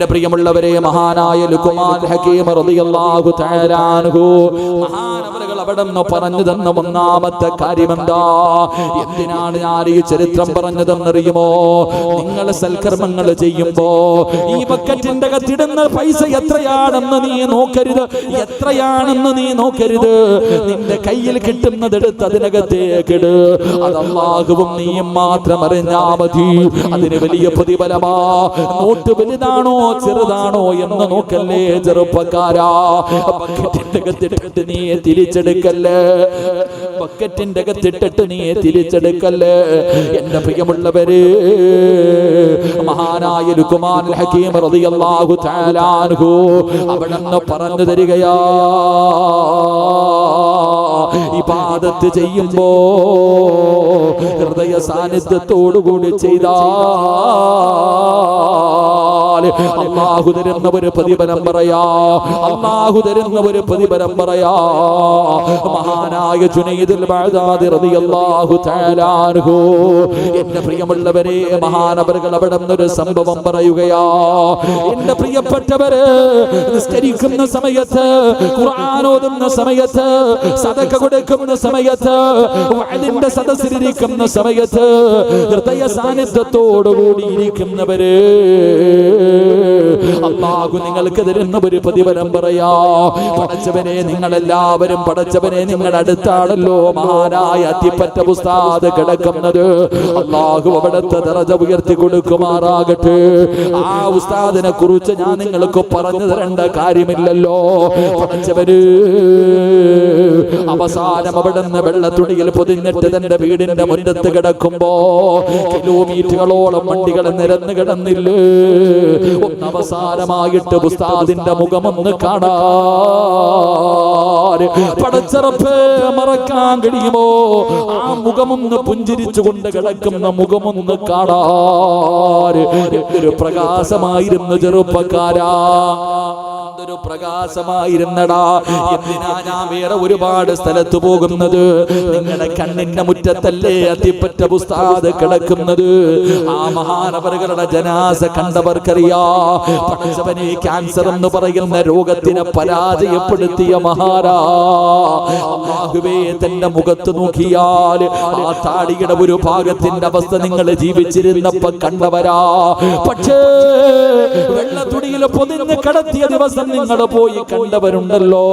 എന്റെ പ്രിയമുള്ളവരെ മഹാനായ ലുക്കുമാൻ ഹക്കീം റളിയല്ലാഹു തആല അൻഹു. മഹാനവറുകൾ അവിടെ പറഞ്ഞു തന്ന ഒന്നാമത്തെ കാര്യമെന്താ? എന്തിനാണ് ഞാൻ ഈ ചരിത്രം പറഞ്ഞതെന്നറിയുമോ? നിങ്ങൾ സൽക്കർമ്മങ്ങൾ ചെയ്യുമ്പോ ഈ ബക്കറ്റിന്റെ കത്തിടുന്ന പൈസ എത്രയാണെന്ന് നീ നോക്കരുത്. എത്രയാണെന്ന് നീ നോക്കരുത്. നിന്റെ കയ്യിൽ കിട്ടുന്നത് എടുത്ത് അതിനകത്തേക്ക് ഇട്. അത് അള്ളാഹുവും നീയും മാത്രം അറിഞ്ഞാ മതി. അതിന് വലിയ പ്രതിഫലമാ. നോട്ട് വലുതാണോ? ചെറുതാണോ എന്ന് നോക്കല്ലേ ചെറുപ്പക്കാരാ. ബക്കറ്റിന്റെ അകത്തിട്ടിട്ട് നീ തിരിച്ചെടുക്കല്ലേ? ബക്കറ്റിന്റെ അകത്തിട്ടിട്ട് നീ തിരിച്ചെടുക്കല്ലേ? എന്റെ പ്രിയമുള്ളവര് മഹാനായ ലുക്കുമാൻ ഹക്കീം റളിയല്ലാഹു തആല അൻഹു അവിടെ നിന്ന് പറഞ്ഞു തരികയാ. ഇബാദത്ത് ചെയ്യുമ്പോ ഹൃദയ സാന്നിധ്യത്തോടുകൂടി ചെയ്താൽ അള്ളാഹു തരുന്ന ഒരു പ്രതിഫലം പറയാ. അള്ളാഹു തരുന്ന ഒരു പ്രതിഫലം പറയാ. മഹാനായ ജുനൈദുൽ ബഅദാദി റളിയല്ലാഹു തആല അൻഹു. എന്റെ പ്രിയമുള്ളവരെ മഹാനവറുകൾ അവിടെ ഒരു സംഭവം പറയുകയാ. എന്റെ പ്രിയപ്പെട്ടവര് നിസ്കരിക്കുന്ന സമയത്ത് ഖുർആൻ ഓതുന്ന സമയത്ത് സദക കൊടുക്കുന്ന സമയത്ത് വഅദിന്റെ സദസ്സിലിരിക്കുന്ന സമയത്ത് ഹൃദയ സാന്നിധ്യത്തോടുകൂടി ഇരിക്കുന്നവര് അള്ളാഹു നിങ്ങൾക്ക് തരുന്ന ഒരു പ്രതിഫലം പറയാ. പടച്ചവനെ നിങ്ങൾ എല്ലാവരും പടച്ചവനെ നിങ്ങൾ അടുത്താണല്ലോ മഹാനായ അത്തിപ്പറ്റ പുസ്താദ് കിടക്കുന്നത്. അള്ളാഹു അവിടുത്തെ ദറജ ഉയർത്തി കൊടുക്കുമാറാകട്ടെ. ആ ഉസ്താദിനെ കുറിച്ച് ഞാൻ നിങ്ങൾക്ക് പറഞ്ഞു തരേണ്ട കാര്യമില്ലല്ലോ. പടച്ചവര് അവസാനം അവിടുന്ന് വെള്ളത്തുണിയിൽ പൊതിഞ്ഞിട്ട് തന്റെ വീടിന്റെ മുറ്റത്ത് കിടക്കുമ്പോ കിലോമീറ്ററുകളോളം വണ്ടികൾ നിരന്ന് കിടന്നില്ലേ? അവസാനമായിട്ട് ഉസ്താദിന്റെ മുഖമൊന്ന് കാണാൻ പടച്ചറപ്പ് മറക്കാൻ കഴിയുമോ? ആ മുഖമൊന്ന് പുഞ്ചിരിച്ചുകൊണ്ട് കിടക്കുന്ന മുഖമൊന്ന് കാണാൻ. എന്തൊരു പ്രകാശമായിരുന്നു ചെറുപ്പക്കാരാ. എന്തൊരു പ്രകാശമായിരുന്നടാ. എന്തിനാ ഞാൻ വേറെ ഒരുപാട് സ്ഥലത്ത് പോകുന്നത്? നിങ്ങളുടെ കണ്ണിന്റെ മുറ്റത്തല്ലേ അത്തിപ്പറ്റ പുസ്താദ് കിടക്കുന്നത്? ആ മഹാനവറുകളുടെ ജനാസ കണ്ടവർക്കറിയാ. പഠിച്ചവനെ ക്യാൻസർ എന്ന് പറയുന്ന രോഗത്തിനെ പരാജയപ്പെടുത്തിയ മഹാരാ. തന്റെ മുഖത്ത് നോക്കിയാൽ ആ താടിയുടെ ഒരു ഭാഗത്തിന്റെ അവസ്ഥ നിങ്ങൾ ജീവിച്ചിരുന്നപ്പോ കണ്ടവരാ. പക്ഷേ വെള്ളത്തുണിയിൽ പൊതിഞ്ഞ് കടത്തിയ ദിവസം നിങ്ങൾ പോയി കണ്ടവരുണ്ടല്ലോ.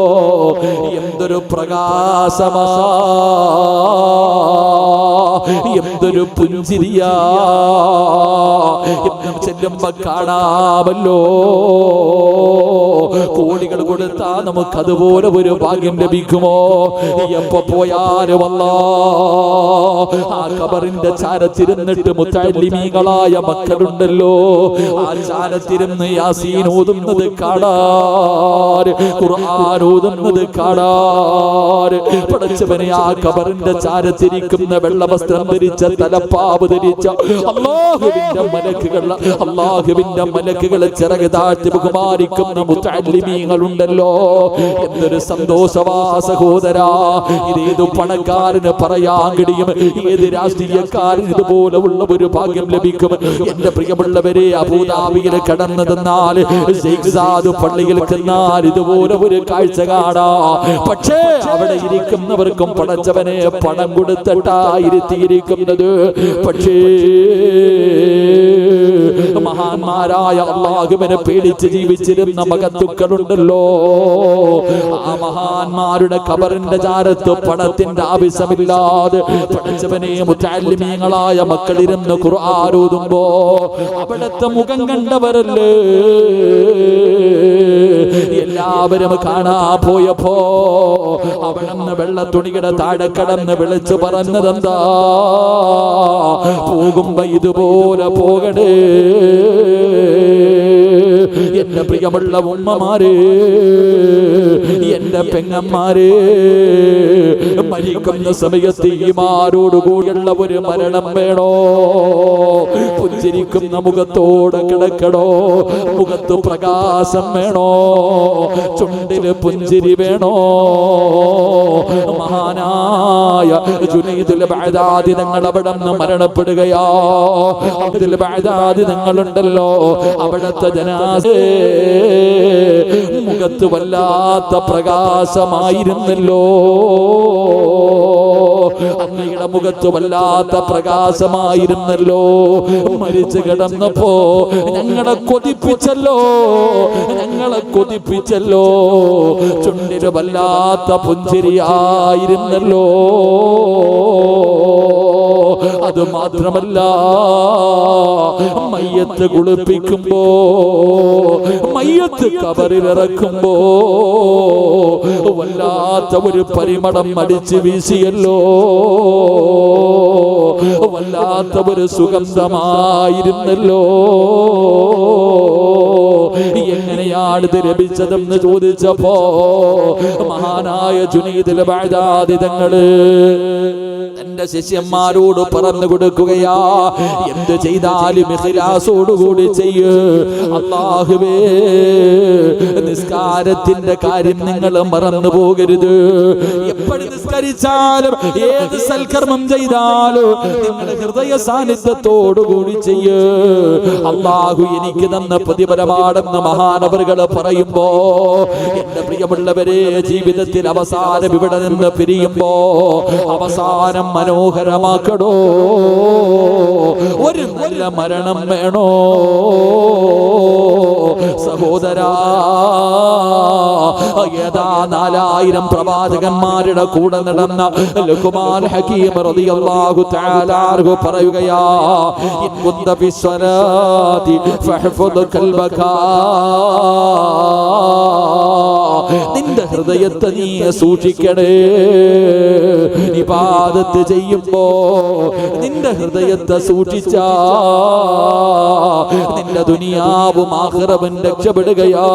എന്തൊരു പ്രകാശമാ. എന്തൊരു പുഞ്ചിരിയാ. ചെല്ലുമ്പോ കാണാമല്ലോ. കോടികൾ കൊടുത്താ നമുക്ക് അതുപോലെ ഒരു ഭാഗ്യം ലഭിക്കുമോ? എപ്പോ പോയാലും വല്ല ആ കബറിന്റെ ചാരത്തിരുന്നിട്ട് മുത്തലിമീകളായ മക്കളുണ്ടല്ലോ. ആ ചാരത്തിരുന്ന് യാസീൻ ഓതുന്നത് കാണാറ് ഖുർആൻ ഓതുന്നത് കാണാറ് പടച്ചവനെ ആ കബറിന്റെ ചാരത്തിരിക്കുന്ന വെള്ളവസ്ത്രം ധരിച്ച തലപ്പാവ് ധരിച്ച അള്ളാഹുവിന്റെ മലക്കുകൾ അള്ളാഹുവിന്റെ മലക്കുകളെ ചിറക് താഴ്ത്തി ബഹുമാനിക്കുന്ന മുത്തല്ലിമീങ്ങളുണ്ടല്ലോ എന്തൊരു സന്തോഷവാ സഹോദരാ. ഇതേതു പണക്കാരന് പറയാൻ കഴിയും? ഏത് രാഷ്ട്രീയക്കാരൻ ഇതുപോലെ ഉള്ള ഒരു ഭാഗ്യം ലഭിക്കും? എന്റെ പ്രിയമുള്ളവരെ അബൂദാബിയിൽ കടന്നു തന്നാൽ പള്ളിയിൽ ചെന്നാൽ ഇതുപോലെ ഒരു കാഴ്ച കാണാ. പക്ഷേ അവിടെ ഇരിക്കുന്നവർക്കും പടച്ചവനെ പണം കൊടുത്തിട്ടായിരുത്തിയിരിക്കുന്നത് പക്ഷേ മഹാന്മാരായ അള്ളാഹുവിനെ പേടിച്ച് ജീവിച്ചിരുന്ന മകത്തുക്കളുണ്ടല്ലോ. ആ മഹാന്മാരുടെ കബറിന്റെ ചാരത്ത് പണത്തിന്റെ ആവശ്യമില്ലാതെ പഠിച്ചവനെ മുറ്റാലിമീങ്ങളായ മക്കളിരുന്ന് ഖുർആാരോതുമ്പോ അവിടത്തെ മുഖം കണ്ടവരല്ലേ? എല്ലാവരും കാണാ പോയപ്പോ വെള്ള തുണിയുടെ താഴെ കടന്ന് വിളിച്ചു പറഞ്ഞതെന്താ? പോകുമ്പോ ഇതുപോലെ പോകണേ എന്റെ പ്രിയമുള്ള ഉമ്മമാര് എന്റെ പെങ്ങന്മാരെ മരിക്കുന്ന സമയത്ത് ഈമാരോടുകൂടിയുള്ള ഒരു മരണം വേണോ? പുഞ്ചിരിക്കുന്ന മുഖത്തോടെ കിടക്കണോ? മുഖത്ത് പ്രകാശം വേണോ? ചുണ്ടിൽ പുഞ്ചിരി വേണോ? മഹാനായ ജുനൈദുൽ ബഅദാദി തങ്ങൾ അവിടെ നിന്ന് മരണപ്പെടുകയാ. അബ്ദുൽ ബഅദാദി തങ്ങളുണ്ടല്ലോ അവിടുത്തെ ജനാസേ മുഖത്ത് വല്ലാത്ത പ്രകാശമായിരുന്നല്ലോ. അങ്ങയുടെ മുഖത്ത് വല്ലാത്ത പ്രകാശമായിരുന്നല്ലോ. മരിച്ചു കിടന്നപ്പോ ഞങ്ങളെ കൊതിപ്പിച്ചല്ലോ. ഞങ്ങളെ കൊതിപ്പിച്ചല്ലോ. ചുണ്ടിന് വല്ലാത്ത പുഞ്ചിരിയായിരുന്നല്ലോ. അത് മാത്രമല്ല മയ്യത്ത് കുളിപ്പിക്കുമ്പോ മയ്യത്ത് കബറിലിറക്കുമ്പോ വല്ലാത്ത ഒരു പരിമളം അടിച്ച് വീശിയല്ലോ. വല്ലാത്ത ഒരു സുഗന്ധമായിരുന്നല്ലോ. എങ്ങനെയാണ് ഇത് ലഭിച്ചതെന്ന് ചോദിച്ചപ്പോ മഹാനായ ജുനീദിലെ ബാധാദിതങ്ങൾ തന്റെ ശിഷ്യന്മാരോട് പറഞ്ഞു കൊടുക്കുകയാ. എന്ത് ചെയ്താലും കൂടി ചെയ്യ്. അള്ളാഹുവേ നിസ്കാരത്തിന്റെ കാര്യം നിങ്ങൾ മറന്നു പോകരുത്. എപ്പോഴും നിസ്കരിച്ചാലും ഏത് സൽക്കർമ്മം ചെയ്താലും നിങ്ങൾ ഹൃദയ സാന്നിധ്യത്തോടുകൂടി ചെയ്യ്. അള്ളാഹു എനിക്ക് തന്ന പ്രതിഫലമാണെന്ന് മഹാനവറുകൾ പറയുമ്പോ എന്റെ പ്രിയമുള്ളവരെ ജീവിതത്തിൽ അവസാനം ഇവിടെ നിന്ന് പിരിയുമ്പോ അവസാനം മനോഹരമാക്കടോ ഒരു നല്ല മരണം വേണോ? സഹോദരാ ഏതാ നാലായിരം പ്രവാചകന്മാരുടെ കൂടെ നടന്ന ലഘുമാൻ ഹക്കീം റളിയല്ലാഹു തആല അൻഹു പറയുകയാ ഇൻകുന്ത ഫി സ്വലാത്തി ഫഹ്ഫദ് കൽബക. നിന്റെ ഹൃദയത്തെ നീ സൂക്ഷിക്കണേ. ഇബാദത്ത് ചെയ്യുമ്പോ നിന്റെ ഹൃദയത്തെ സൂക്ഷിച്ച. നിന്റെ ദുനിയാവും ആഹ്റവൻ രക്ഷപ്പെടുകയാ.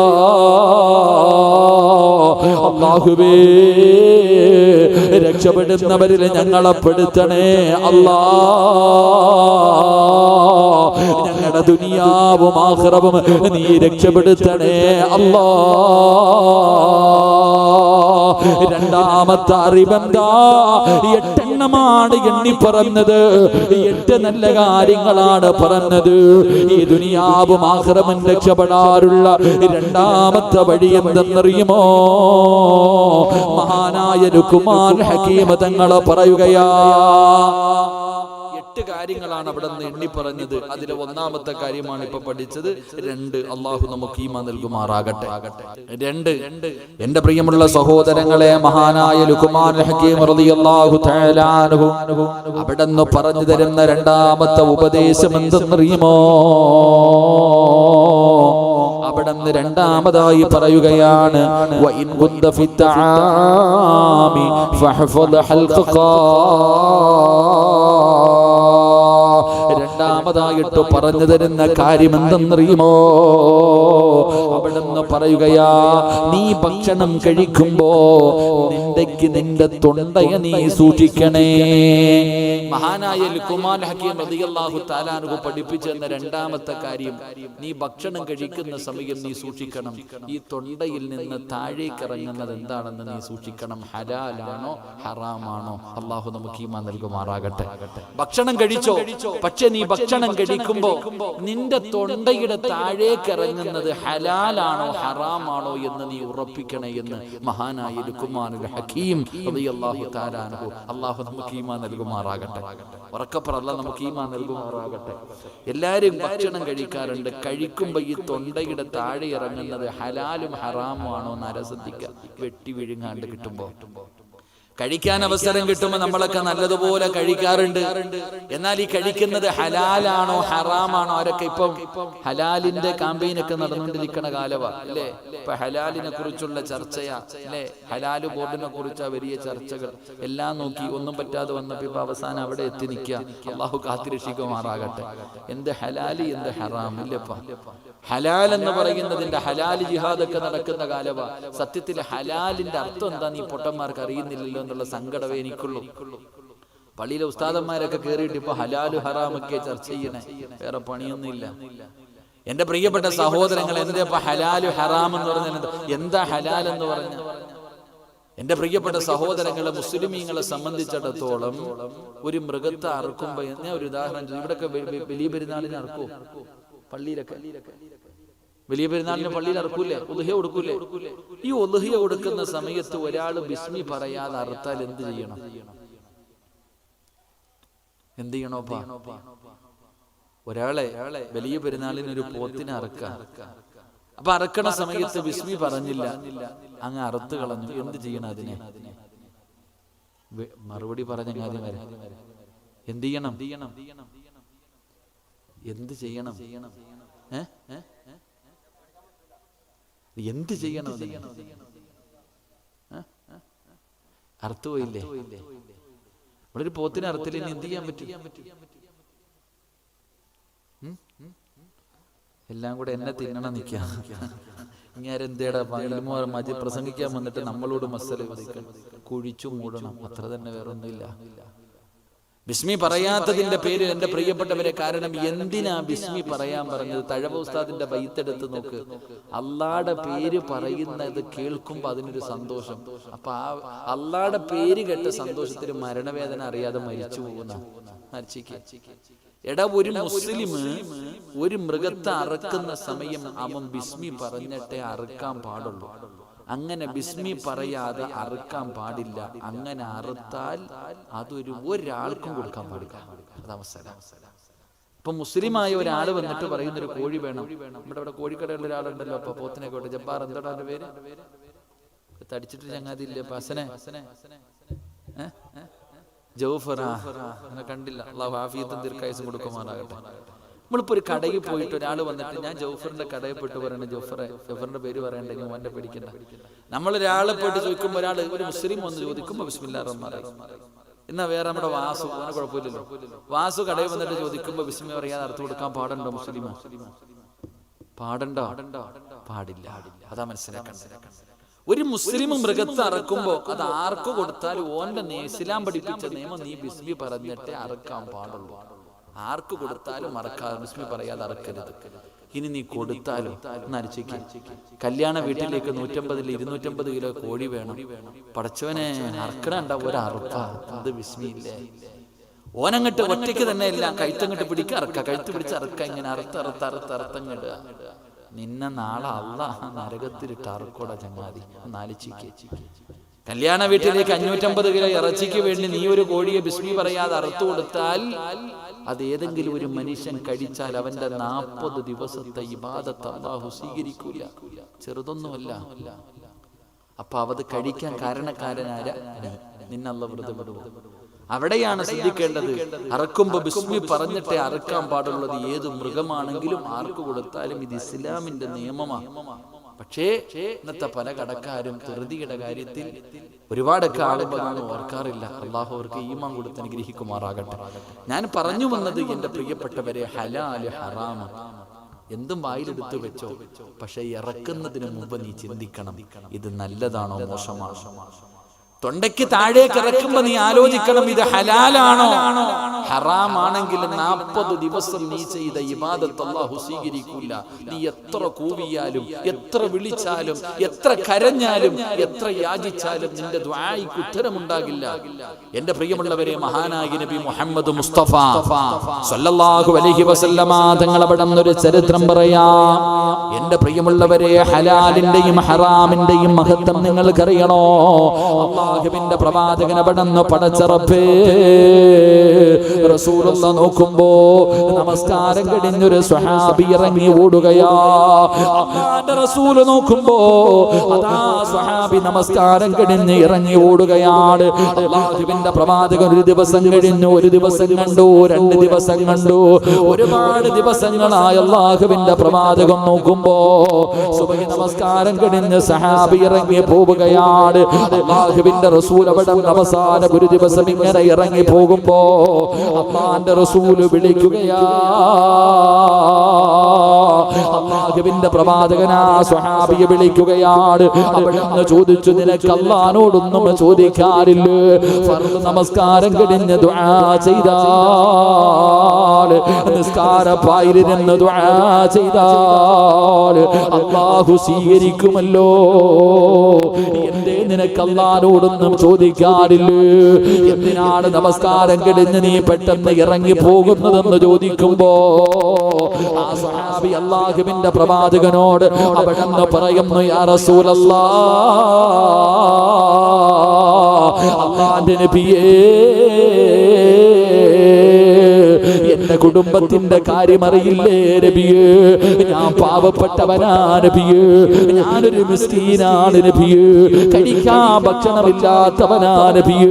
അള്ളാഹുവേ രക്ഷപ്പെടുന്നവരിൽ ഞങ്ങളെ പെടുത്തണേ. അല്ലാ ഞങ്ങളുടെ ദുനിയാവും ആഹ്റവും നീ രക്ഷപ്പെടുത്തണേ അല്ലാ. രണ്ടാമത്തെ അറിവെന്താ എട്ടെണ്ണമാണ് എണ്ണി പറഞ്ഞത്. എട്ട് നല്ല കാര്യങ്ങളാണ് പറഞ്ഞത്. ഈ ദുനിയാവും ആഹ്റമൻ രക്ഷപ്പെടാറുള്ള രണ്ടാമത്തെ വഴി എന്തെന്നറിയുമോ? മഹാനായ ലുക്കുമാൻ ഹക്കീമതങ്ങളെ പറയുകയാ എട്ട് കാര്യങ്ങളാണ് അവിടെ നിന്ന് എണ്ണി പറഞ്ഞത് അതിലെ ഒന്നാമത്തെ കാര്യമാണ് ഇപ്പൊ പഠിച്ചത്. രണ്ട് അള്ളാഹു നമുക്ക് ഈമ നൽകുമാറാകട്ടെ. രണ്ട് എന്റെ പ്രിയമുള്ള സഹോദരങ്ങളെ മഹാനായ ലുക്കുമാൻ റളിയല്ലാഹു തആല അവിടെ നിന്ന് പറഞ്ഞു തരുന്ന രണ്ടാമത്തെ ഉപദേശം എന്തെന്നറിയുമോ? അവിടെ നിന്ന് രണ്ടാമതായി പറയുകയാണ് ഫഹ്ഫദ് ഹൽഖഖാ രണ്ടാമതായിട്ട് പറഞ്ഞു തരുന്ന കാര്യം എന്തെന്നറിയുമോ അവിടുന്ന് പറയുകയാ നീ ഭക്ഷണം കഴിക്കുമ്പോ നിന്റെക്ക് നിന്റെ തൊണ്ടയെ നീ സൂക്ഷിക്കണേ. മഹാനായ ലുക്കുമാൻ ഹക്കീം റളിയല്ലാഹു താലാനുഹു പഠിപ്പിച്ചു തന്ന രണ്ടാമത്തെ കാര്യം നീ ഭക്ഷണം കഴിക്കുന്ന സമയം നീ സൂക്ഷിക്കണം. ഈ തൊണ്ടയിൽ നിന്ന് താഴേക്ക് ഇറങ്ങുന്നത് എന്താണെന്ന് നീ സൂക്ഷിക്കണം. ഹലാലാണോ ഹറാമാണോ? അള്ളാഹു നമുക്ക് ഈമാ നൽകുമാറാകട്ടെ. ഭക്ഷണം കഴിച്ചോ? പക്ഷെ നീ ഭക്ഷണം കഴിക്കുമ്പോ നിന്റെ തൊണ്ടയുടെ താഴേക്ക് ഇറങ്ങുന്നത് ഹലാലാണോ ഹറാമാണോ എന്ന് നീ ഉറപ്പിക്കണേ എന്ന് മഹാനായ ലുക്കുമാനുൽ ഹക്കീം റളിയല്ലാഹു തആല അൻഹു അള്ളാഹു നമുക്ക് ഈമാ നൽകുമാറാകട്ടെ. ഉറക്കപ്പറല്ല നമുക്ക് ഈമാ നൽകുമാറാകട്ടെ. എല്ലാരും ഭക്ഷണം കഴിക്കാറുണ്ട്. കഴിക്കുമ്പോ ഈ തൊണ്ടയുടെ താഴെ ഇറങ്ങുന്നത് ഹലാലും ഹറാമും ആണോ എന്ന് അരസത്തിക്ക വെട്ടി വിഴുങ്ങാണ്ട് കിട്ടുമ്പോ. കഴിക്കാൻ അവസരം കിട്ടുമ്പോൾ നമ്മളൊക്കെ നല്ലതുപോലെ കഴിക്കാറുണ്ട്. എന്നാൽ ഈ കഴിക്കുന്നത് ഹലാലാണോ ഹറാമാണോ? അവരൊക്കെ ഇപ്പം ഹലാലിന്റെ കാമ്പയിൻ ഒക്കെ നടന്നുകൊണ്ടിരിക്കുന്ന കാലവാ അല്ലേ? ഇപ്പൊ ഹലാലിനെ കുറിച്ചുള്ള ചർച്ചയാ അല്ലേ? ഹലാൽ ബോർഡിനെ കുറിച്ച വലിയ ചർച്ചകൾ. എല്ലാം നോക്കി ഒന്നും പറ്റാതെ വന്നപ്പോ ഇപ്പൊ അവസാനം അവിടെ എത്തി നിൽക്കുക അള്ളാഹു കാത്തിരക്ഷിക്കുമാറാകട്ടെ. എന്ത് ഹലാലി എന്ത് ഹറാം ഇല്ലപ്പാ ഹലാൽ എന്ന് പറയുന്നതിന്റെ ഹലാൽ ജിഹാദൊക്കെ നടക്കുന്ന കാലവ. സത്യത്തിൽ ഹലാലിന്റെ അർത്ഥം എന്താ നീ പൊട്ടന്മാർക്ക് അറിയുന്നില്ലല്ലോ എന്നുള്ള സങ്കടമേ എനിക്കുള്ളൂ. പള്ളിയിലെ ഉസ്താദന്മാരൊക്കെ കയറിയിട്ട് ഇപ്പൊ ഹലാലു ഹറാമൊക്കെ ചർച്ച ചെയ്യണേ. വേറെ പണിയൊന്നുമില്ല. എന്റെ പ്രിയപ്പെട്ട സഹോദരങ്ങൾ എന്താ ഇപ്പൊ ഹലാലു ഹറാം എന്ന് പറഞ്ഞാൽ എന്താ? ഹലാൽ എന്ന് പറഞ്ഞ എന്റെ പ്രിയപ്പെട്ട സഹോദരങ്ങളെ മുസ്ലിമീങ്ങളെ സംബന്ധിച്ചിടത്തോളം ഒരു മൃഗത്തെ അറുക്കുമ്പോ ഞാൻ ഒരു ഉദാഹരണം ഇവിടെ വലിയ പെരുന്നാളിനെ അറക്കൂ പള്ളിയിലൊക്കെ. വലിയ പെരുന്നാളിന് പള്ളിയിൽ അറക്കൂലേ ഒലുഹ കൊടുക്കൂലേ. ഈ ഒലുഹ കൊടുക്കുന്ന സമയത്ത് ഒരാൾ ബിസ്മി പറയാതെ അറുത്താൽ എന്ത് ചെയ്യണം? എന്ത് ചെയ്യണോപ്പാ ഒരാളെ വലിയ പെരുന്നാളിന് ഒരു പോത്തിനെ അറക്ക. അപ്പൊ അറക്കണ സമയത്ത് ബിസ്മി പറഞ്ഞില്ല. അങ്ങ് അറുത്ത് കളഞ്ഞു. എന്ത് ചെയ്യണം അതിനെ? മറുപടി പറഞ്ഞ കാര്യം വരെ. എന്ത് ചെയ്യണം? എന്ത് ചെയ്യണം? എന്ത് ചെയ്യണം അർത്ഥ? പോയില്ലേ ഇവിടെ ഒരു പോത്തിനെ ഇനി എന്ത് ചെയ്യാൻ പറ്റും? എല്ലാം കൂടെ എന്നെ തിന്നണം നിൽക്കാം. ഇങ്ങാരെന്തേടാ ഇൽമോ മജി പ്രസംഗിക്കാൻ വന്നിട്ട് നമ്മളോട് മസല കുഴിച്ചു മൂടണം. അത്ര തന്നെ വേറൊന്നുമില്ല. ബിസ്മി പറയാത്തതിന്റെ പേര് എന്റെ പ്രിയപ്പെട്ടവരെ കാരണം എന്തിനാ ബിസ്മി പറയാൻ പറഞ്ഞത്? തഴവ ഉസ്താദിന്റെ ബൈത്തെടുത്ത് നോക്ക്. അള്ളാടെ പേര് പറയുന്നത് കേൾക്കുമ്പോ അതിനൊരു സന്തോഷം. അപ്പൊ ആ അള്ളാടെ പേര് കേട്ട സന്തോഷത്തിൽ മരണവേദന അറിയാതെ മരിച്ചു പോകുന്ന എടാ ഒരു മുസ്ലിം ഒരു മൃഗത്തെ അറക്കുന്ന സമയം അവൻ ബിസ്മി പറഞ്ഞിട്ടേ അറുക്കാൻ പാടുള്ളൂ. അങ്ങനെ ബിസ്മി പറയാതെ അറുക്കാൻ പാടില്ല. അങ്ങനെ അറുത്താൽ അതൊരു ഒരാൾക്കും കൊടുക്കാൻ പാടില്ല. അത് അവസരം. ഇപ്പൊ മുസ്ലിമായ ഒരാൾ വന്നിട്ട് പറയുന്ന ഒരു കോഴി വേണം. നമ്മുടെ ഇവിടെ കോഴിക്കടയുള്ള ഒരാളുണ്ടല്ലോ അപ്പൊ പോത്തിനെ കോട്ടെ ജബ്ബാർ എന്താ പേര്? തടിച്ചിട്ട് ചങ്ങാതി ഇല്ലേ പസനെ? ജൗഫറ. കണ്ടില്ല. അള്ളാഹു ആഫിയത്തും ദീർഘായുസും കൊടുക്കുമാറാകട്ടെ. നമ്മളിപ്പോ ഒരു കടയിൽ പോയിട്ട് ഒരാൾ വന്നിട്ട് ഞാൻ ജോഫറിന്റെ കടയിൽ പോയിട്ട് പറയണ ജോഫറെ ജോഫറിന്റെ പേര് പറയണ്ടേ ഞാൻ ഓന്റെ പേടിക്കണ്ട. നമ്മൾ ഒരാളെ പോയിട്ട് ചോദിക്കുമ്പോൾ ഒരാൾ ഒരു മുസ്ലിം വന്ന് ചോദിക്കുമ്പോൾ ബിസ്മില്ലാ റഹ്മാൻ റഹീം. എന്നാ വേറെ നമ്മുടെ വാസു അങ്ങനെ കുഴപ്പമില്ലല്ലോ. വാസു കടയിൽ വന്നിട്ട് ചോദിക്കുമ്പോൾ ബിസ്മി പറയാതെ അർത്ഥം കൊടുക്കാൻ പാടുണ്ടോ മുസ്ലിം പാടണ്ടോ? പാടില്ല. അതാ മനസ്സിലാക്കണ്ട ഒരു മുസ്ലിം മൃഗത്തെ അറക്കുമ്പോ അത് ആർക്ക് കൊടുത്താൽ ഓന്റെ ഇസ്ലാം പഠിപ്പിച്ച നിയമം നീ ബിസ്മി പറഞ്ഞിട്ടേ അറക്കാൻ പാടുള്ളൂ. ആർക്ക് കൊടുത്താലും മറക്കാതെ ബിസ്മി പറയാതെ അറക്കരുത്. ഇനി നീ കൊടുത്താലും കല്യാണ വീട്ടിലേക്ക് നൂറ്റമ്പതിൽ ഇരുന്നൂറ്റമ്പത് കിലോ കോഴി വേണം. പടച്ചവനെ അറക്കണണ്ട ഒരു അറുക്ക അത് വിസ്മിയില്ലേ ഓനങ്ങട്ട് ഒറ്റയ്ക്ക് തന്നെ ഇല്ല കഴുത്തങ്ങട്ട് പിടിക്കുക അറക്ക. കഴുത്ത് പിടിച്ച് അറക്ക ഇങ്ങനെ അറുത്ത് അറുത്ത് അറുത്ത് അറുത്തങ്ങട്ട് നിന്നെ നാളെ അല്ല നരകത്തിലിട്ട് അറുക്കോട ചങ്ങാതി. നാലിച്ചിക്ക് കല്യാണ വീട്ടിലേക്ക് അഞ്ഞൂറ്റമ്പത് കിലോ ഇറച്ചിക്ക് വേണ്ടി നീ ഒരു കോഴിയെ ബിസ്മി പറയാതെ അറുത്തു കൊടുത്താൽ അത് ഏതെങ്കിലും ഒരു മനുഷ്യൻ കഴിച്ചാൽ അവന്റെ നാൽപ്പത് ദിവസത്തെ ഇബാദത്ത് അള്ളാഹു സ്വീകരിക്കൂല. ചെറുതൊന്നുമല്ല. അപ്പൊ അവത് കഴിക്കാൻ കാരണക്കാരനാര? നിന്നല്ല വ്രതം വിടുവോ? അവിടെയാണ് ശ്രദ്ധിക്കേണ്ടത്. അറക്കുമ്പോ ബിസ്മി പറഞ്ഞിട്ടേ അറക്കാൻ പാടുള്ളത് ഏത് മൃഗമാണെങ്കിലും ആർക്ക് കൊടുത്താലും ഇത് ഇസ്ലാമിന്റെ നിയമമാണ് പക്ഷേ ഇന്നത്തെ പല കടക്കാരും ധൃതിയുടെ കാര്യത്തിൽ ഒരുപാടൊക്കെ ആളുകളാണ് ഓർക്കാറില്ല. അള്ളാഹു അവർക്ക് ഈമാൻ കൊടുത്ത് അനുഗ്രഹിക്കുമാറാകട്ടെ. ഞാൻ പറഞ്ഞു വന്നത് എന്റെ പ്രിയപ്പെട്ടവരെ ഹലാൽ ഹറാമ എന്തും വായിലെടുത്ത് വെച്ചോ പക്ഷെ ഇറക്കുന്നതിന് മുമ്പ് നീ ചിന്തിക്കണം ഇത് നല്ലതാണോ മോശമാണോ? തൊണ്ടയ്ക്ക് താഴേക്ക് ഇറക്കുമ്പോ നീ ആലോചിക്കണം ഇത് ഹലാലാണോ? ഹറാമാണെങ്കിൽ നാൽപ്പത് ദിവസം നീ ചെയ്ത ഇബാദത്ത് അള്ളാഹു സ്വീകരിക്കൂല. നീ എത്ര കൂവിയാലും എത്ര വിളിച്ചാലും എത്ര കരഞ്ഞാലും എത്ര യാചിച്ചാലും നിന്റെ ദ്വായിക്ക് ഉത്തരമുണ്ടാകില്ല. എന്റെ പ്രിയമുള്ളവരെ മഹാനായി നബി മുഹമ്മദ് മുസ്തഫ സല്ലല്ലാഹു അലൈഹി വസല്ലമ തങ്ങൾ അവിടെ ഒരു ചരിത്രം പറയാം. എന്റെ പ്രിയമുള്ളവരെ ഹലാലിന്റെയും ഹറാമിന്റെയും മഹത്വം നിങ്ങൾക്കറിയണോ? അള്ളാഹുവിന്റെ പ്രവാചകൻ അവിടെ നിന്ന് പടച്ചറപ്പേ റസൂലുള്ള നോക്കുമ്പോ നമസ്കാരം കഴിഞ്ഞൊരു സ്വഹാബി ഇറങ്ങി ഓടുകയാ. റസൂൽ നോക്കുമ്പോ അതാ സ്വഹാബി നമസ്കാരം കഴിഞ്ഞ് ഇറങ്ങി ഓടുകയാണ്. അള്ളാഹുവിന്റെ പ്രവാചകൻ ഒരു ദിവസം കഴിഞ്ഞു ഒരു ദിവസം കണ്ടു രണ്ട് ദിവസം കണ്ടു. ഒരുപാട് ദിവസങ്ങളായി അള്ളാഹുവിന്റെ പ്രവാചകം നോക്കുമ്പോ സുബഹി നമസ്കാരം കഴിഞ്ഞ് സഹാബി ഇറങ്ങി പോവുകയാണ്. അള്ളാഹുവിന്റെ റസൂൽ അവിടെ അവസാനം ഒരു ദിവസം ഇങ്ങനെ ഇറങ്ങി പോകുമ്പോ അള്ളാന്റെ റസൂൽ വിളിക്കുകയാ. അള്ളാഹുവിന്റെ പ്രവാചകനാ സ്വഹാബിയെ വിളിക്കുകയാണ്. അവിടുന്ന് ചോദിച്ചു നിനക്ക് അള്ളഹാനോടൊന്നും ചോദിക്കാറില്ലേ നമസ്കാരം കഴിഞ്ഞ് ദുആ ചെയ്താൽ. നിസ്കാരപ്പായിരുന്ന് ദുആ അള്ളാഹു സ്വീകരിക്കുമല്ലോ. എന്തേ നിനക്ക് അള്ളഹാനോടൊന്നും ചോദിക്കാറില്ലേ. എന്തിനാണ് നമസ്കാരം കഴിഞ്ഞ് നീ പെട്ടെന്ന് ഇറങ്ങി പോകുന്നതെന്ന് ചോദിക്കുമ്പോ ആ സഹാബി അള്ളാഹുവിന്റെ പ്രവാചകനോട് അവിടെന്ന് പറയുന്നു യാ അള്ളാന്റെ നബിയേ എന്റെ കുടുംബത്തിന്റെ കാര്യം അറിയില്ലേ നബിയേ? ഞാൻ പാവപ്പെട്ടവനാ നബിയേ. ഞാനൊരു മിസ്റ്റീനാണ് നബിയേ. കഴിക്കാൻ ഭക്ഷണമില്ലാത്തവനാ നബിയേ.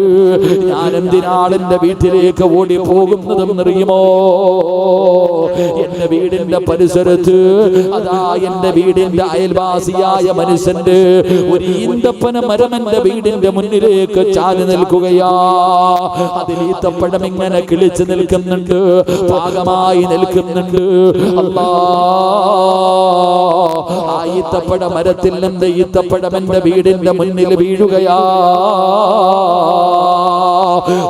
ഞാൻ എന്തിനാണ് എന്റെ വീട്ടിലേക്ക് ഓടി പോകുന്നതെന്നറിയുമോ എന്റെ വീടിന്റെ പരിസരത്ത് അതാ എന്റെ വീടിന്റെ അയൽവാസിയായ മനുഷ്യന്റെ ഒരു ഈന്തപ്പന മരം എന്റെ വീടിന്റെ മുന്നിലേക്ക് ചാരി നിൽക്കുകയാ. അതിൽ ഈത്തപ്പഴം ഇങ്ങനെ കിളിച്ചു നിൽക്കുന്നുണ്ട്. പാകമായി നിൽക്കുന്നുണ്ട്. അല്ലാ ആ ഈത്തപ്പഴ മരത്തിൽ നിന്ന് ഈത്തപ്പഴം എന്റെ വീടിന്റെ മുന്നിൽ വീഴുകയാ.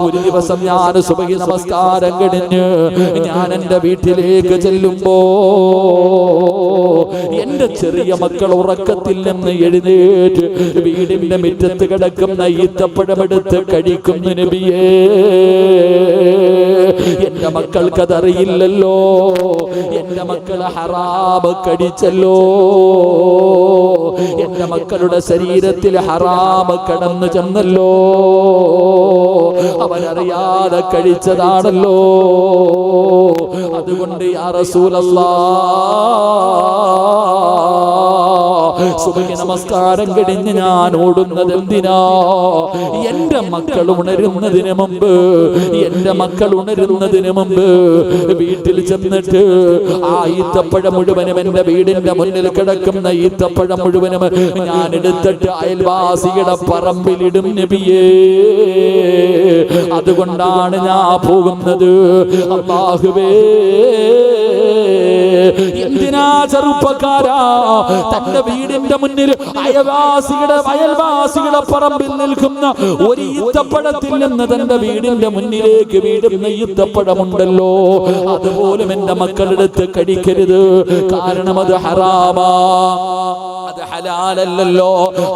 ഒരു ദിവസം ഞാൻ സുബഹി നമസ്കാരം കഴിഞ്ഞ് ഞാൻ എന്റെ വീട്ടിലേക്ക് ചെല്ലുമ്പോ എന്റെ ചെറിയ മക്കൾ ഉറക്കത്തിൽ നിന്ന് എഴുന്നേറ്റ് വീടിന്റെ മുറ്റത്ത് കിടക്കുന്ന ഈത്തപ്പഴമെടുത്ത് കഴിക്കുന്നു നബിയേ. എന്റെ മക്കൾക്കതറിയില്ലല്ലോ. എന്റെ മക്കൾ ഹറാബ് കടിച്ചല്ലോ. എന്റെ മക്കളുടെ ശരീരത്തിൽ ഹറാമ് കടന്നു ചെന്നല്ലോ. അവനറിയാതെ കഴിച്ചതാണല്ലോ. അതുകൊണ്ട് യാ റസൂലല്ലാ സുബഹി നമസ്കാരം കഴിഞ്ഞ് ഞാൻ ഓടുന്നത് എന്തിനാ? എന്റെ മക്കൾ ഉണരുന്നതിന് മുമ്പ് എന്റെ മക്കൾ ഉണരുന്നതിന് മുമ്പ് വീട്ടിൽ ചെന്നിട്ട് ആ ഈത്തപ്പഴം മുഴുവനും എന്റെ വീടിന്റെ മുന്നിൽ കിടക്കുന്ന ഈത്തപ്പഴം മുഴുവനും ഞാൻ എടുത്തിട്ട് അയൽവാസിയുടെ പറമ്പിലിടും നബിയേ. അതുകൊണ്ടാണ് ഞാൻ പോകുന്നത്. അള്ളാഹുവേ. എന്തിനാ ചെറുപ്പക്കാരാ? തന്റെ വീടിന്റെ മുന്നിൽ അയവാസികളുടെ അയൽവാസികളുടെ പറമ്പിൽ നിൽക്കുന്ന ഒരു ഈത്തപ്പഴത്തിൽ നിന്ന് തന്റെ വീടിന്റെ മുന്നിലേക്ക് വീടുന്ന ഈത്തപ്പഴമുണ്ടല്ലോ. അതുപോലും എന്റെ മക്കളെടുത്ത് കടിക്കരുത് കാരണം അത് ഹറാമാ. അത് ഹലാലല്ലോ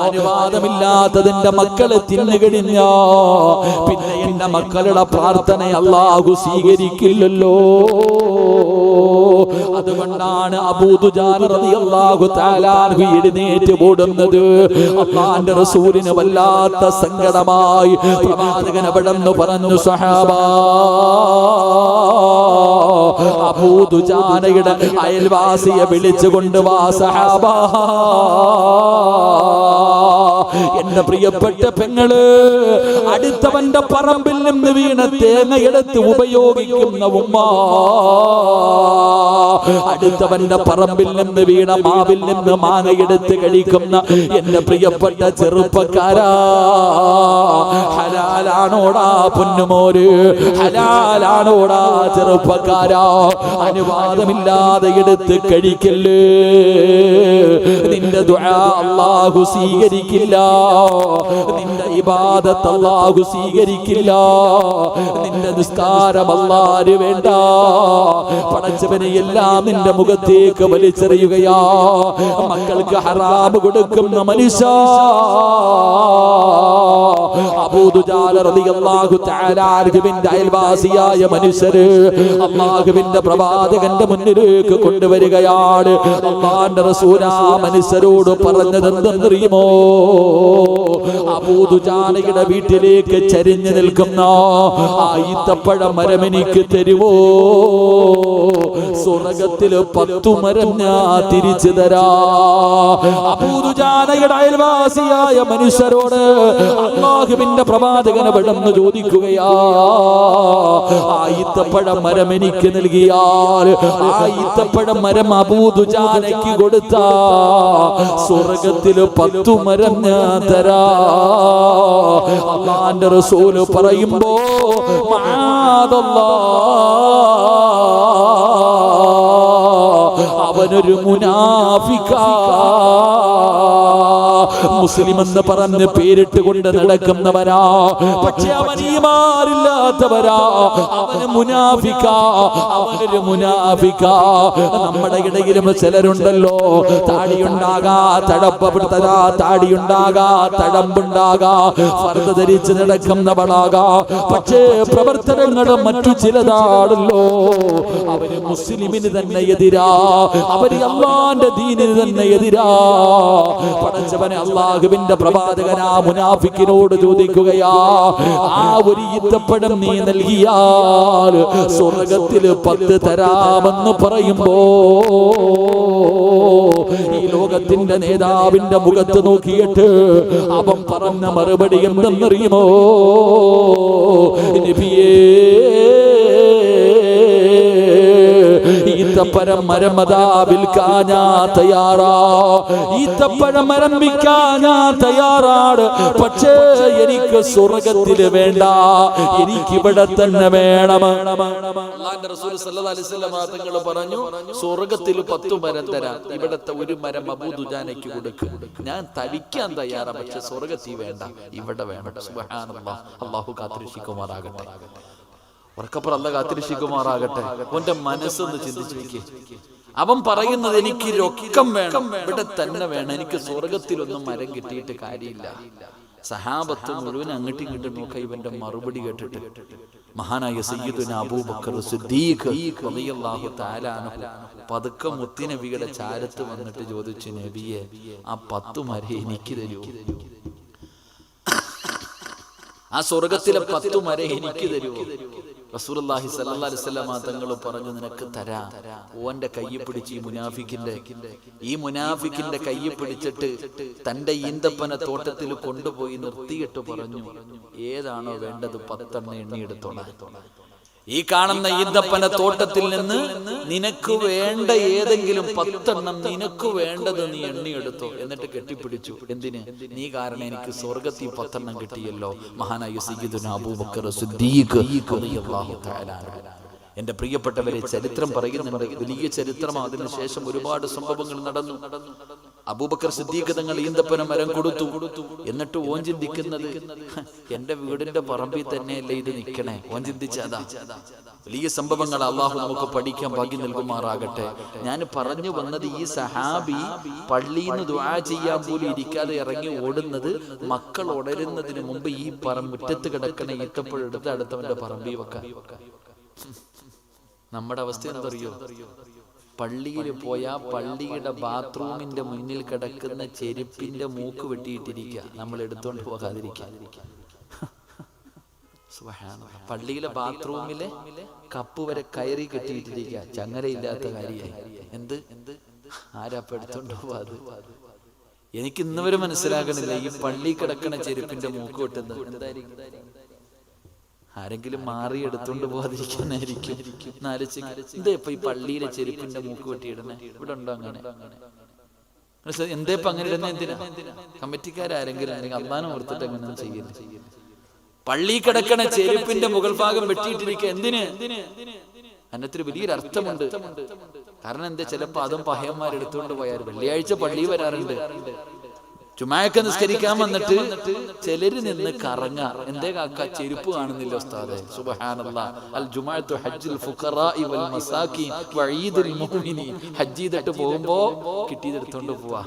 അനുവാദമില്ലാത്തതിന്റെ മക്കളെ തിന്നു കഴിഞ്ഞാ പിന്നെ എന്റെ മക്കളുടെ പ്രാർത്ഥന അള്ളാഹു സ്വീകരിക്കില്ലല്ലോ. അതുകൊണ്ടാണ് റസൂലിന് വല്ലാത്ത സങ്കടമായി പ്രവാചകൻ പറഞ്ഞു സഹാബ അയൽവാസിയെ വിളിച്ചുകൊണ്ട് വാ സഹാബ. എന്റെ പ്രിയപ്പെട്ട പെങ്ങൾ അടുത്തവന്റെ പറമ്പിൽ നിന്ന് വീണ തേങ്ങയെടുത്ത് ഉപയോഗിക്കുന്ന ഉമ്മ. അടുത്തവന്റെ പറമ്പിൽ നിന്ന് വീണ മാവിൽ നിന്ന് മാങ്ങയെടുത്ത് കഴിക്കുന്ന എന്റെ പ്രിയപ്പെട്ട ചെറുപ്പക്കാരാ. ഹലാലാണോടാ പൊന്നുമോര് ഹലാലാണോടാ ചെറുപ്പക്കാരാ. അനുവാദമില്ലാതെ എടുത്ത് കഴിക്കല്ലേ. നിന്റെ ദുആ അല്ലാഹു സ്വീകരിക്കില്ല. നിന്റെ ഇബാദത്ത് അല്ലാഹു സ്വീകരിക്കില്ല. നിന്റെ നിസ്കാരം അല്ലാഹു വേണ്ട. പടച്ചവനെ എല്ലാം നിന്റെ മുഖത്തേക്ക് വലിച്ചെറിയുകയാ. മക്കൾക്ക് ഹറാമ് കൊടുക്കുന്ന മനുഷ്യ. അയൽവാസിയായ മനുഷ്യര് അള്ളാഹുവിന്റെ പ്രവാചകന്റെ മുന്നിലേക്ക് കൊണ്ടുവരികയാണ്. അള്ളാന്റെ റസൂലാ മനുഷ്യരോട് പറഞ്ഞത് അബൂദുജാലയുടെ വീട്ടിലേക്ക് ചരിഞ്ഞു നിൽക്കുന്ന ആ ഈത്തപ്പഴ മരം എനിക്ക് തരുവോ? സ്വർഗത്തിൽ പത്തു മരം ഞാൻ തിരിച്ചു തരാ. അബൂദുജാനയുടെ അയൽവാസിയായ മനുഷ്യരോട് അള്ളാഹുവിന്റെ പ്രവാചകനെ വിടന്ന് ചോദിക്കുകയാ ആ ഈത്തപ്പഴ മരം എനിക്ക് നൽകിയാൽ ആ ഈത്തപ്പഴ മരം അബൂദുജാനയ്ക്ക് കൊടുത്ത. സ്വർഗത്തിൽ പത്തു മരം ഞാൻ റസൂൽ പറയുമ്പോ അവനൊരു മുനാഫിക്ക. മുസ്ലിം എന്ന് പറഞ്ഞ് പേരിട്ട് കൊണ്ട് നടക്കുന്നവരാ. പക്ഷെ അവൻ ഈമാറില്ലാത്തവരാ അവന് മുനാഫിക്ക. അവനൊരു മുനാഫിക്ക. നമ്മുടെ ഇടയിലും ചിലരുണ്ടല്ലോ. താടിയുണ്ടാകാ തടപ്പപ്പെടുത്തതാ താടിയുണ്ടാകാ തടമ്പുണ്ടാകാ. ഫർദ് ധരിച്ച് നടക്കുന്നവളാകാ. പക്ഷേ പ്രവർത്തനങ്ങളും മറ്റു ചിലതാണല്ലോ. അവർ മുസ്ലിമിന് തന്നെ എതിരാ. അവർ അള്ളാന്റെ ദീനിന് തന്നെ എതിരാ. പടച്ചവനെ അള്ളാഹുവിന്റെ പ്രവാചകനാ? മുനാഫിക്കിനോട് ചോദിക്കുകയാ ആ ഒരു ഈത്തപ്പഴം നീ നൽകിയാൽ സ്വർഗത്തിൽ പത്ത് തരാമെന്ന് പറയുമ്പോ ഈ ലോകത്തിന്റെ നേതാവിന്റെ മുഖത്ത് നോക്കിയിട്ട് അവൻ പറഞ്ഞ മറുപടി എന്തെന്നറിയുമോ? നബിയേ ഈത്തപ്പഴം മരമതാ വിൽക്കാൻ തയ്യാറാ. ഈത്തപ്പഴം മരം വിൽക്കാൻ ഞാൻ തയ്യാറാണ്. പക്ഷേ എനിക്ക് സ്വർഗത്തിൽ വേണ്ട. എനിക്ക് ഇവിടെ തന്നെ വേണം. തങ്ങൾ പറഞ്ഞു സ്വർഗത്തിൽ പത്തു മരം തരാം. ഇവിടത്തെ ഒരു മരം അബൂദുജാനയ്ക്ക് കൊടുക്കും. ഞാൻ തടിക്കാൻ തയ്യാറാ പക്ഷെ സ്വർഗത്തിൽ വേണ്ട. ഇവിടെ വേണം. അള്ളാഹു കാത്തിരക്ഷിക്കുമാറാകട്ടെ. ഉറക്കപ്പുറം അല്ല കാത്തിരിശിക്കുമാറാകട്ടെ ഓന്റെ മനസ്സൊന്ന് ചിന്തിച്ചു നോക്കിയേ അവൻ പറയുന്നത് എനിക്ക് രൊക്കം വേണം. ഇവിടെ തന്നെ വേണം. എനിക്ക് സ്വർഗത്തിലൊന്നും മരം കിട്ടിയിട്ട് കാര്യമില്ല. സഹാബത്ത് മുഴുവൻ അങ്ങോട്ടും ഇങ്ങോട്ടും നോക്ക ഇവന്റെ മറുപടി കേട്ടിട്ട്. മഹാനായ സയ്യിദുന അബൂബക്കർ സിദ്ദീഖ് റളിയല്ലാഹു തആല പതുക്കെ മുത്തിനബിയുടെ ചാരത്ത് വന്നിട്ട് ചോദിച്ചു നബിയെ ആ പത്തു മര എനിക്ക് തരൂ. ആ സ്വർഗത്തിലെ പത്തു മര എനിക്ക് തരൂ. അലൈഹി വസല്ലമ തങ്ങൾ പറഞ്ഞു നിനക്ക് തരാ. ഓന്റെ കയ്യെ പിടിച്ച് ഈ മുനാഫിക്കിന്റെ ഈ മുനാഫിക്കിന്റെ കയ്യെ പിടിച്ചിട്ട് തന്റെ ഈന്തപ്പന തോട്ടത്തിൽ കൊണ്ടുപോയി നിർത്തിയിട്ട് പറഞ്ഞു ഏതാണോ വേണ്ടത് പത്തെണ്ണ എണ്ണിയെടുത്തോളാം. ഈ കാണുന്ന ഈന്തപ്പന തോട്ടത്തിൽ നിന്ന് നിനക്ക് വേണ്ട ഏതെങ്കിലും പത്തെണ്ണം നിനക്ക് വേണ്ടത് നീ എണ്ണിയെടുത്തോ. എന്നിട്ട് കെട്ടിപ്പിടിച്ചു. എന്തിന്? നീ കാരണം എനിക്ക് സ്വർഗത്തിൽ പത്തെണ്ണം കിട്ടിയല്ലോ. മഹാനായ അബൂബക്കർ. എന്റെ പ്രിയപ്പെട്ടവരെ ചരിത്രം പറയുന്നുണ്ട്. വലിയ ചരിത്രം. അതിനുശേഷം ഒരുപാട് സംഭവങ്ങൾ നടന്നു. അബൂബക്കർ സിദ്ദീഖ് തങ്ങൾ ഈന്തപ്പന മരം കൊടുത്തു. എന്നിട്ട് ഓൻ ചിന്തിക്കുന്നത് "ഹ, എന്റെ വീടിന്റെ പറമ്പിൽ തന്നെയല്ലേ ഇത് നിൽക്കണേ? ഓൻ ചിന്തിച്ചതാ. വലിയ സംഭവങ്ങൾ അള്ളാഹു നമുക്ക് പഠിക്കാൻ ഭാഗ്യം നൽകുമാറാകട്ടെ. ഞാൻ പറഞ്ഞു വന്നത് ഈ സഹാബി പള്ളിയിൽ നിന്ന് ദുആ ചെയ്യാൻ പോലും ഇരിക്കാതെ ഇറങ്ങി ഓടുന്നത് മക്കൾ ഉടരുന്നതിന് മുമ്പ് ഈ പറ മുറ്റത്ത് കിടക്കണ ഈത്തപ്പഴെടുത്ത് അടുത്തവന്റെ പറമ്പി വെക്കാൻ. നമ്മുടെ അവസ്ഥ എന്തറിയോ? പള്ളിയിൽ പോയാ പള്ളിയുടെ ബാത്റൂമിന്റെ മുന്നിൽ കിടക്കുന്ന ചെരുപ്പിന്റെ മൂക്ക് വെട്ടിയിട്ടിരിക്കുക. നമ്മൾ എടുത്തുകൊണ്ട് സുബ്ഹാനല്ലാഹ്. പള്ളിയിലെ ബാത്റൂമിലെ കപ്പ് വരെ കയറി കെട്ടിയിട്ടിരിക്കുക. ചങ്ങരയില്ലാത്ത കാര്യമായി. എന്ത്? എന്ത്? ആരാപ്പ എടുത്തോണ്ട് പോവാത്? എനിക്ക് ഇന്നുവരെ മനസ്സിലാകണില്ല. ഈ പള്ളി കിടക്കണ ചെരുപ്പിന്റെ മൂക്ക് വെട്ടുന്നത് എന്തായിരിക്കും? ആരെങ്കിലും മാറി എടുത്തോണ്ട് പോകാതിരിക്കാനായിരിക്കും എന്നാലോചിച്ച് എന്താ ഇപ്പൊ ഈ പള്ളിയിലെ ചെരുപ്പിന്റെ മൂക്ക് വെട്ടിയിടണേ ഇവിടെ ഉണ്ടോ അങ്ങനെ? എന്തേ എന്താ ഇപ്പൊ അങ്ങനെ ഇടുന്ന എന്തിനാ കമ്മിറ്റിക്കാരെങ്കിലും അല്ലെങ്കിൽ അമ്മാനം ഓർത്തിട്ട് അങ്ങനെ ചെയ്യില്ല പള്ളി കിടക്കണ ചെരുപ്പിന്റെ മുകൾ ഭാഗം വെട്ടിയിട്ടിരിക്കുക എന്തിന്? അതിനകത്തൊരു വലിയൊരു അർത്ഥമുണ്ട്. കാരണം എന്താ ചിലപ്പോ അതും പഹയന്മാർ എടുത്തുകൊണ്ട് പോയാൽ വെള്ളിയാഴ്ച പള്ളി വരാറുണ്ട്. ചുമ്മായൊക്കെ നിസ്കരിക്കാൻ വന്നിട്ട് ചിലര് നിന്ന് കറങ്ങ. എന്തേ കാക്ക? ചെരുപ്പ് കാണുന്നില്ല ഉസ്താദെ? സുബ്ഹാനല്ലാ. അൽ ജുമാഅത്തു ഹജ്ജുൽ ഫുഖറാഇ വൽ മസാകിൻ വഈദുൽ മുഅ്മിനീൻ. ഹജ്ജ് ചെയ്തിട്ട് പോകുമ്പോ കിട്ടിയതെടുത്തോണ്ട് പോവാ.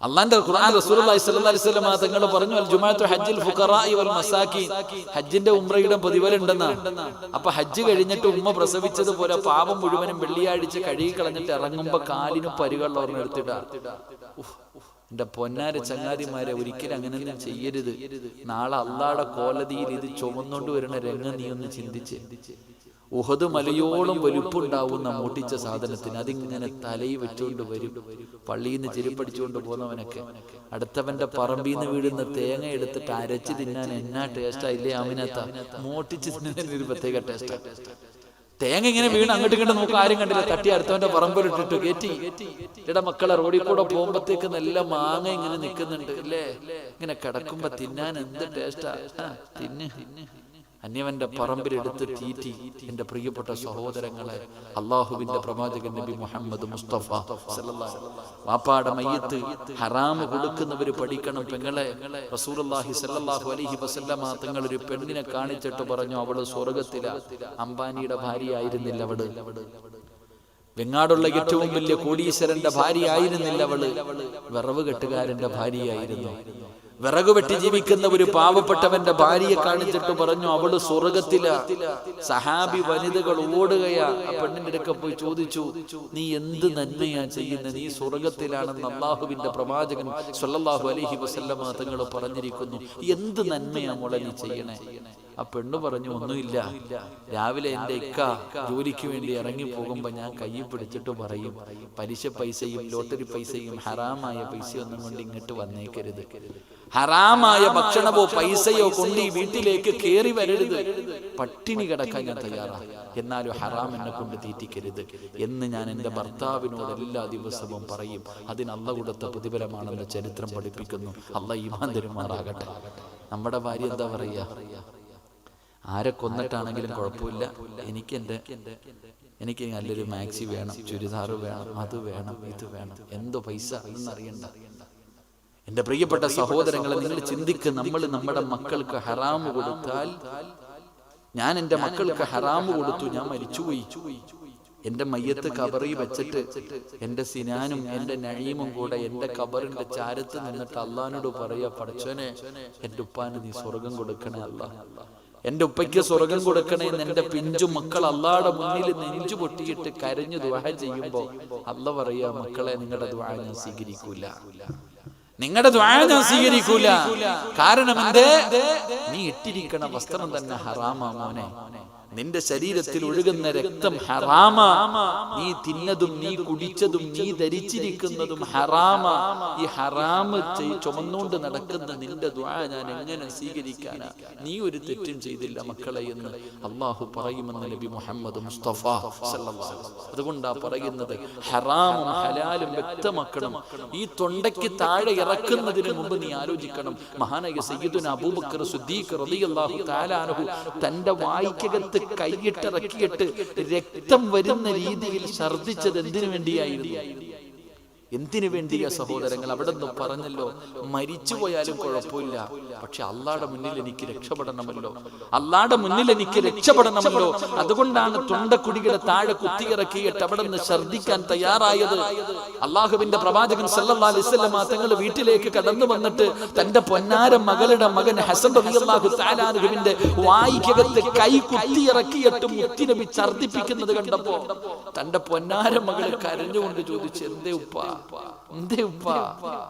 അള്ളാന്റെ ഖുർആൻ റസൂലുള്ളാഹി സ്വല്ലല്ലാഹി അലൈഹി വസല്ലം തങ്ങൾ പറഞ്ഞു അൽ ജുമാഅത്തു ഹജ്ജുൽ ഫുഖറാഇ വൽ മസാകിൻ ഹജ്ജിന്റെ ഉംറയുടെ പ്രതിഫലം ഉണ്ടെന്നാ അപ്പൊ ഹജ്ജ് കഴിഞ്ഞിട്ട് ഉമ്മ പ്രസവിച്ചതുപോലെ പാപം മുഴുവനും വെള്ളിയാഴ്ച കഴുകി കളഞ്ഞിട്ട് ഇറങ്ങുമ്പോ കാലിന് പരുകൾ ഓർന്നെടുത്തിടാ എന്റെ പൊന്നാര ചങ്ങാതിമാരെ ഒരിക്കലും അങ്ങനെയൊന്നും ചെയ്യരുത്. നാളെ അള്ളാടെ കോലതിയിൽ ഇത് ചുമന്നുകൊണ്ട് വരുന്ന രംഗം നീ ഒന്ന് ചിന്തിച്ച്. ഉഹദ് മലയോളം വലുപ്പുണ്ടാവുന്ന മൂട്ടിച്ച സാധനത്തിന് അതിങ്ങനെ തലയിൽ വെച്ചുകൊണ്ട് വരും. പള്ളിയിൽ നിന്ന് ചെരുപ്പടിച്ചുകൊണ്ട് പോകുന്നവനൊക്കെ അടുത്തവന്റെ പറമ്പിൽ നിന്ന് വീഴുന്ന തേങ്ങ എടുത്തിട്ട് അരച്ച് തിന്നാൻ എന്നാ ടേസ്റ്റാ ഇല്ലേ അമിനത്ത മോട്ടിച്ച് തിന്നതിന് ഒരു പ്രത്യേക ടേസ്റ്റാ തേങ്ങ ഇങ്ങനെ വീണ് അങ്ങോട്ട് ഇങ്ങോട്ട് നമുക്ക് ആരും കണ്ടില്ല. തട്ടി അടുത്തവന്റെ പറമ്പിലിട്ടിട്ട് കയറ്റി. ഇട മക്കളെ റോഡിൽ കൂടെ പോകുമ്പോഴത്തേക്ക് നല്ല മാങ്ങ ഇങ്ങനെ നിൽക്കുന്നുണ്ട് അല്ലേ? ഇങ്ങനെ കിടക്കുമ്പോ തിന്നാൻ എന്ത് ടേസ്റ്റാ തിന്ന് തിന്ന്. അന്യവന്റെ പറമ്പിലെടുത്ത് തീറ്റി എന്റെ പ്രിയപ്പെട്ട സഹോദരങ്ങളെ അള്ളാഹുവിന്റെ പ്രവാചകൻ നബി മുഹമ്മദ് മുസ്തഫ വാപ്പാടെ മയ്യത്ത് ഹറാമ് കൊടുക്കുന്നവര് പഠിക്കണം പെങ്ങളെ. റസൂലുള്ളാഹി സല്ലല്ലാഹു അലൈഹി വസല്ലമ തങ്ങൾ ഒരു പെണ്ണിനെ കാണിച്ചിട്ട് പറഞ്ഞു അവൾ സ്വർഗത്തില അംബാനിയുടെ ഭാര്യയായിരുന്നില്ല അവൾ. വെങ്ങാടുള്ള ഏറ്റവും വലിയ കോടീശ്വരന്റെ ഭാര്യയായിരുന്നില്ല അവൾ. വിറവ് കെട്ടുകാരന്റെ ഭാര്യയായിരുന്നു. വിറക് വെട്ടി ജീവിക്കുന്ന ഒരു പാവപ്പെട്ടവന്റെ ഭാര്യയെ കാണിച്ചിട്ട് പറഞ്ഞു അവൾ സ്വർഗത്തില സഹാബി വനിതകൾ ഓടുകയാ. പെണ്ണിന്റെ അടുക്ക പോയി ചോദിച്ചു നീ എന്ത് നന്മയാ ചെയ്യുന്നത് നീ സ്വർഗത്തിലാണെന്ന് അള്ളാഹുവിന്റെ പ്രവാചകൻ സല്ലാഹു അലഹി വസല്ലമ തങ്ങൾ പറഞ്ഞിരിക്കുന്നു. എന്ത് നന്മയാ മോളെ നീ ചെയ്യണേ? ആ പെണ്ണ് പറഞ്ഞു ഒന്നുമില്ല. രാവിലെ എന്റെ ഇക്ക ജോലിക്ക് വേണ്ടി ഇറങ്ങി പോകുമ്പോ ഞാൻ കൈ പിടിച്ചിട്ട് പറയും പലിശ പൈസയും ലോട്ടറി പൈസയും ഹറാമായ പൈസയൊന്നും കൊണ്ട് ഇങ്ങോട്ട് വന്നേക്കരുത്. ഹറാമായ ഭക്ഷണമോ പൈസയോ കൊണ്ട് ഈ വീട്ടിലേക്ക് കയറി വരരുത്. പട്ടിണി കിടക്കാൻ ഞാൻ തയ്യാറാണ് എന്നാലും ഹറാം എന്നെ കൊണ്ട് തീറ്റിക്കരുത്. എന്ന് ഞാൻ എന്റെ ഭർത്താവിനോട് എല്ലാ ദിവസവും പറയും. അതിന് കൊടുത്ത പ്രതിഫലമാണെന്ന് ചരിത്രം പഠിപ്പിക്കുന്നു. അല്ല ഈമാൻ തരുമാറാകട്ടെ. നമ്മുടെ ഭാര്യ എന്താ പറയാ? ആരെ കൊന്നിട്ടാണെങ്കിലും കുഴപ്പമില്ല. എനിക്ക് എന്റെ എനിക്ക് നല്ലൊരു മാക്സി വേണം ചുരിദാർ വേണം അത് വേണം ഇത് വേണം. എന്തോ പൈസ അറിയണ്ട. എന്റെ പ്രിയപ്പെട്ട സഹോദരങ്ങളെ നിങ്ങൾ ചിന്തിക്ക്. നമ്മൾ നമ്മുടെ മക്കൾക്ക് ഹറാമ് കൊടുത്താൽ ഞാൻ എന്റെ മക്കൾക്ക് ഹറാമ് കൊടുത്തു ഞാൻ മരിച്ചുപോയി എന്റെ മയ്യത്ത് കബറി വെച്ചിട്ട് എന്റെ സിനാനും എന്റെ നഴീമും കൂടെ എന്റെ കബറിന്റെ ചാരത്ത് നിന്നിട്ട് അള്ളഹാനോട് പറയാ പഠിച്ചോനെ എന്റെ ഉപ്പാന് നീ സ്വർഗം കൊടുക്കണേ അല്ല. എന്റെ ഉപ്പയ്ക്ക് സ്വർഗം കൊടുക്കണേ എന്ന് എന്റെ പിഞ്ചു മക്കൾ അള്ളാടെ മുന്നിൽ നെഞ്ചു പൊട്ടിയിട്ട് കരഞ്ഞു ദ്വാഹ ചെയ്യുമ്പോൾ അല്ല പറയാ മക്കളെ നിങ്ങളുടെ ദുഹ ഞാൻ സ്വീകരിക്കൂല. നിങ്ങളുടെ ദ്വാര ഞാൻ സ്വീകരിക്കൂല. കാരണം എന്തേ? നീ ഇട്ടിരിക്കണ വസ്ത്രം തന്നെ ഹറാമാ മോനെ. നിന്റെ ശരീരത്തിൽ ഒഴുകുന്ന രക്തം ഹറാമ. നീ തിന്നതും നീ കുടിച്ചതും നീ ധരിച്ചിരിക്കുന്നതും ഹറാമ. ഈ ഹറാമ ചുമന്നുകൊണ്ട് നടക്കുന്ന നിന്റെ ദ്വാ ഞാൻ എങ്ങനെ സ്വീകരിക്കാനാ? നീ ഒരു തെറ്റും ചെയ്തില്ല മക്കളെ എന്ന്. അള്ളാഹു പറയുമെന്ന് നബി മുഹമ്മദ് മുസ്തഫ അതുകൊണ്ടാ പറയുന്നത് ഹറാമും ഹലാലും വ്യക്തമാക്കണം. ഈ തൊണ്ടയ്ക്ക് താഴെ ഇറക്കുന്നതിന് മുമ്പ് നീ ആലോചിക്കണം. മഹാനായ സയ്യിദുന അബൂബക്കർ സുദ്ദീഖ് റളിയല്ലാഹു തആല അൻഹു തന്റെ വായിക്കകത്ത് കൈയിട്ടിറക്കിയിട്ട് രക്തം വരുന്ന രീതിയിൽ ഛർദിച്ചത് എന്തിനു വേണ്ടിയായിരുന്നു? എന്തിനു വേണ്ടിയാ സഹോദരങ്ങൾ അവിടെ നിന്ന് പറഞ്ഞല്ലോ? മരിച്ചു പോയാലും കുഴപ്പമില്ല. പക്ഷെ അള്ളാടെ മുന്നിൽ എനിക്ക് രക്ഷപ്പെടണമല്ലോ. അള്ളാടെ മുന്നിൽ എനിക്ക് രക്ഷപ്പെടണമല്ലോ. അതുകൊണ്ടാണ് തൊണ്ടക്കുടിയുടെ താഴെ കുത്തിയിറക്കിയിട്ട് അവിടെ നിന്ന് ഛർദിക്കാൻ തയ്യാറായത് അള്ളാഹുവിന്റെ പ്രവാചകൻ വസല്ലമ തങ്ങൾ വീട്ടിലേക്ക് കടന്നു വന്നിട്ട് തന്റെ പൊന്നാര മകളുടെ മകൻ ഹസൻ വായിക്കകത്ത് കൈ കുത്തിയിറക്കിയിട്ട് മുത്തിനബി ഛർദിപ്പിക്കുന്നത് കണ്ടപ്പോ തന്റെ പൊന്നാര മകൾ കരഞ്ഞുകൊണ്ട് ചോദിച്ചു എന്തേ ഉപ്പ?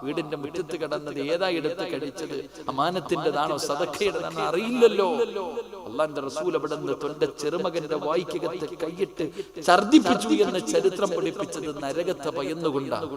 വീടിന്റെ മുറ്റത്ത് കിടന്നത് ഏതാ എടുത്ത് കടിച്ചത്? അമാനത്തിന്റെതാണോ സദക്കയുടേതാണോ അറിയില്ലല്ലോ. അള്ളാന്റെ റസൂൽ അവിടെ നിന്ന് തൊന്റെ ചെറുമകന്റെ വായിക്കകത്ത് കൈയിട്ട് ഛർദിപ്പിച്ചു എന്ന് ചരിത്രം പഠിപ്പിച്ചത് നരകത്തെ ഭയന്നുകൊണ്ടാണ്